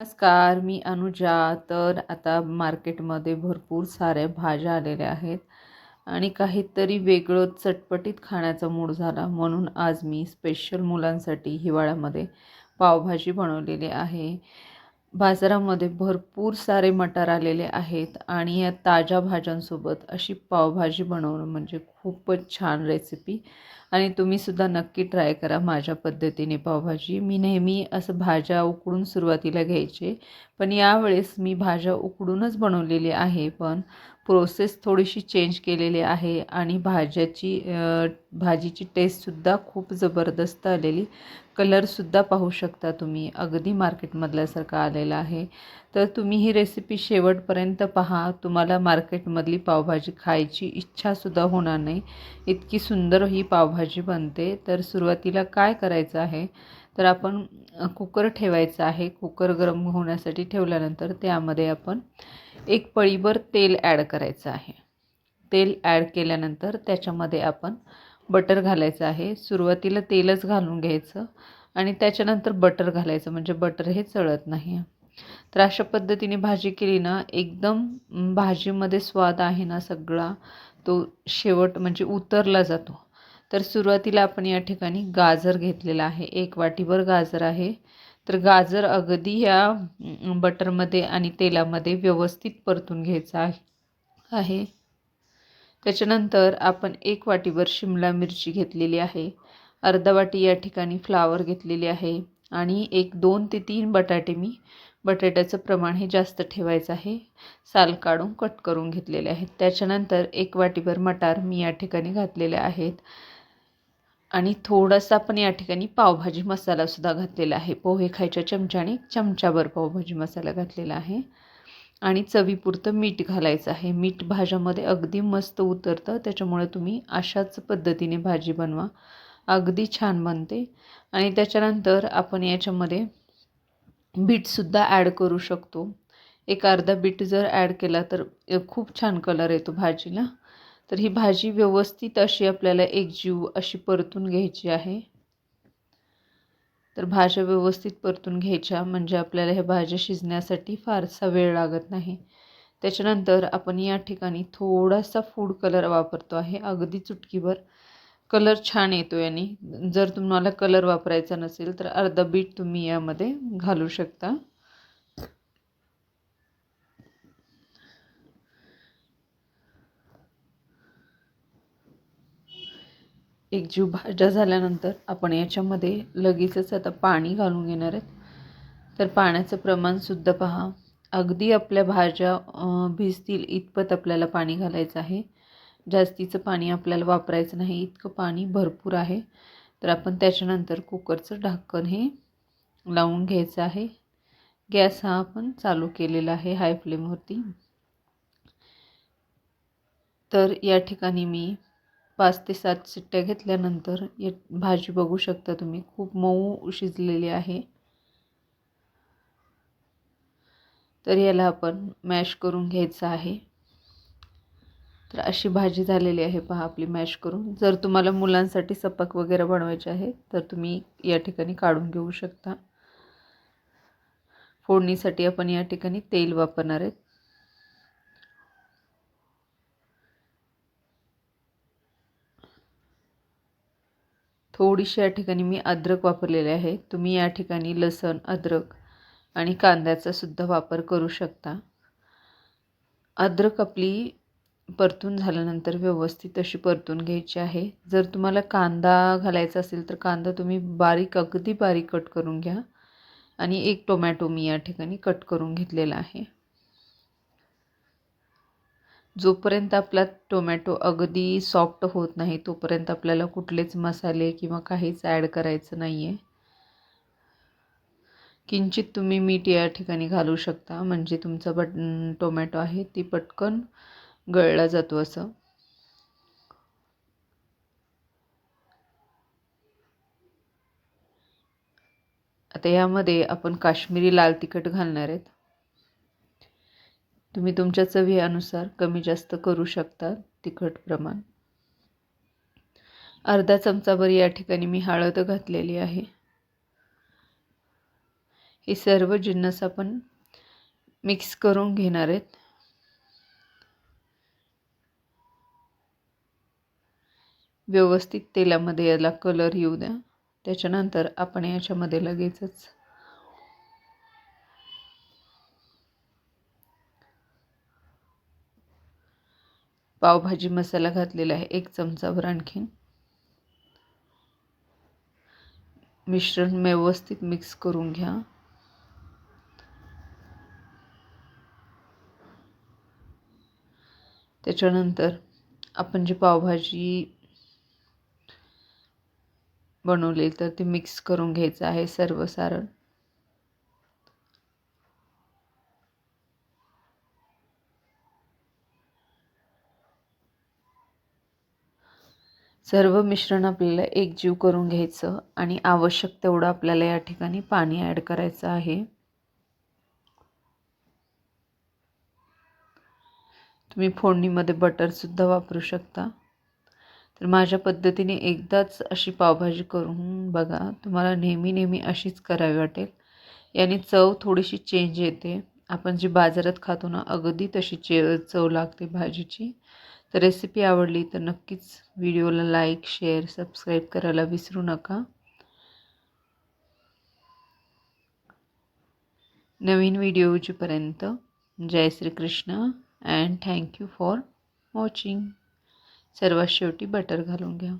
नमस्कार मी अनुजा. तर आता मार्केटमध्ये भरपूर साऱ्या भाज्या आलेल्या आहेत आणि काहीतरी वेगळं चटपटीत खाण्याचा मूड झाला. म्हणून आज मी स्पेशल मुलांसाठी हिवाळ्यामध्ये पावभाजी बनवलेली आहे. बाजारामध्ये भरपूर सारे मटार आलेले आहेत आणि या ताज्या भाज्यांसोबत अशी पावभाजी बनवणं म्हणजे खूपच छान रेसिपी आणि तुम्हीसुद्धा नक्की ट्राय करा माझ्या पद्धतीने पावभाजी. मी नेहमी असं भाज्या उकडून सुरुवातीला घ्यायचे पण यावेळेस मी भाज्या उकडूनच बनवलेली आहे. पण प्रोसेस थोडीशी चेंज केलेली आहे आणि भाज्याची भाजीची टेस्टसुद्धा खूप जबरदस्त आलेली. कलरसुद्धा पाहू शकता तुम्ही. अगदी मार्केटमधल्यासारखा आलेला आहे. तर तुम्ही ही रेसिपी शेवटपर्यंत पहा. तुम्हाला मार्केटमधली पावभाजी खायची इच्छासुद्धा होणार नाही. इतकी सुंदर ही पावभाजी बनते. तर सुरुवातीला काय करायचं आहे? तर आपण कुकर ठेवायचं आहे. कुकर गरम होण्यासाठी ठेवल्यानंतर त्यामध्ये आपण एक पळीभर तेल ॲड करायचं आहे. तेल ॲड केल्यानंतर त्याच्यामध्ये आपण बटर घालायचं आहे. सुरुवातीला तेलच घालून घ्यायचं आणि त्याच्यानंतर बटर घालायचं. म्हणजे बटर हे चळत नाही. तर अशा पद्धतीने भाजी केली ना एकदम भाजीमध्ये स्वाद आहे ना सगळा तो शेवट म्हणजे उतरला जातो. तर सुरुवातीला आपण या ठिकाणी गाजर घेतलेला आहे एक वाटीभर गाजर आहे. तर गाजर अगदी ह्या बटरमध्ये आणि तेलामध्ये व्यवस्थित परतून घ्यायचा आहे. आहे. त्याच्यानंतर आपण एक वाटीभर शिमला मिरची घेतलेली आहे. अर्धा वाटी या ठिकाणी फ्लावर घेतलेली आहे. आणि एक दोन ते तीन बटाटे मी बटाट्याचं प्रमाण हे जास्त ठेवायचं आहे. साल काढून कट करून घेतलेले आहेत. त्याच्यानंतर एक वाटीभर मटार मी या ठिकाणी घातलेले आहेत. आणि थोडासा पण या ठिकाणी पावभाजी मसालासुद्धा घातलेला आहे. पोहे खायच्या चमच्याने चमच्याभर पावभाजी मसाला घातलेला आहे. आणि चवीपुरतं मीठ घालायचं आहे. मीठ भाज्यामध्ये अगदी मस्त उतरतं. त्याच्यामुळे तुम्ही अशाच पद्धतीने भाजी बनवा. अगदी छान बनते. आणि त्याच्यानंतर आपण याच्यामध्ये बीटसुद्धा ॲड करू शकतो. एक अर्धा बीट जर ॲड केला तर खूप छान कलर येतो भाजीला. तर ही भाजी व्यवस्थित अशी आपल्याला एकजीव अशी परतून घ्यायची आहे. तर भाज्या व्यवस्थित परतून घ्यायच्या म्हणजे आपल्याला ह्या भाज्या शिजण्यासाठी फारसा वेळ लागत नाही. त्याच्यानंतर आपण या ठिकाणी थोडासा फूड कलर वापरतो आहे अगदी चुटकीभर. कलर छान येतो याने जर तुम्हाला कलर वापरायचा नसेल तर अर्धा बीट तुम्ही यामध्ये घालू शकता. एक जीव भाज्या झाल्यानंतर आपण याच्यामध्ये लगेचच आता पाणी घालून घेणार आहेत. तर पाण्याचं प्रमाणसुद्धा पहा. अगदी आपल्या भाज्या भिजतील इतपत आपल्याला पाणी घालायचं आहे. जास्तीचं पाणी आपल्याला वापरायचं नाही इतकं पाणी भरपूर आहे. तर आपण त्याच्यानंतर कुकरचं ढाकण हे लावून घ्यायचं आहे. गॅस हा आपण चालू केलेला आहे हाय फ्लेमवरती. तर या ठिकाणी मी पाच ते सात शिट्ट्या घेतल्यानंतर या भाजी बघू शकता तुम्ही खूप मऊ शिजलेली आहे. तर याला आपण मॅश करून घ्यायचं आहे. तर अशी भाजी झालेली आहे पहा आपली मॅश करून. जर तुम्हाला मुलांसाठी सपक वगैरे बनवायचे आहे तर तुम्ही या ठिकाणी काढून घेऊ शकता. फोडणीसाठी आपण या ठिकाणी तेल वापरणार आहेत थोडीशी या ठिकाणी मी अद्रक वापरलेले आहे. तुम्ही या ठिकाणी लसण अद्रक आणि कांद्याचा सुद्धा वापर करू शकता. अद्रक आपली परतून झाल्यानंतर व्यवस्थित अशी परतून घ्यायची आहे. जर तुम्हाला कांदा घालायचा असेल तर कांदा तुम्ही बारीक अगदी बारीक कट करून घ्या. आणि एक टोमॅटो मी या ठिकाणी कट करून घेतलेला आहे. जोपर्यंत आपला टोमॅटो अगदी सॉफ्ट होत नाही तोपर्यंत आपल्याला कुठलेच मसाले किंवा काहीच ॲड करायचं नाही आहे किंचित तुम्ही मीठ या ठिकाणी घालू शकता. म्हणजे तुमचा बट टोमॅटो आहे ती पटकन गळला जातो असं. आता यामध्ये आपण काश्मीरी लाल तिखट घालणार आहेत. तुम्ही तुमच्या चवीनुसार कमी जास्त करू शकता तिखट प्रमाण. अर्धा चमचाभर या ठिकाणी मी हळद घातलेली आहे. हे सर्व जिन्नस आपण मिक्स करून घेणार आहेत. व्यवस्थित तेलामध्ये याला कलर येऊ द्या. त्याच्यानंतर आपण याच्यामध्ये लगेचच पावभाजी मसाला घातलेला आहे एक चमचाभर आणखीन. मिश्रण व्यवस्थित मिक्स करून घ्या. त्याच्यानंतर आपण जी पावभाजी बनवले तर ते मिक्स करून घ्यायचं आहे सर्व सारण. सर्व मिश्रण आपल्याला एकजीव करून घ्यायचं आणि आवश्यक तेवढं आपल्याला या ठिकाणी पाणी ॲड करायचं आहे. तुम्ही फोडणीमध्ये बटरसुद्धा वापरू शकता. तर माझ्या पद्धतीने एकदाच अशी पावभाजी करून बघा तुम्हाला नेहमी नेहमी अशीच करावी वाटेल. याने चव थोडीशी चेंज येते. आपण जी बाजारात खातो ना अगदी तशी चे चव लागते भाजीची. तर रेसिपी आवडली तर नक्कीच व्हिडिओला लाईक शेअर सबस्क्राईब करायला विसरू नका. नवीन व्हिडिओजीपर्यंत जय Shrikrishna and thank you for watching सर्वात शेवटी बटर घालून घ्या.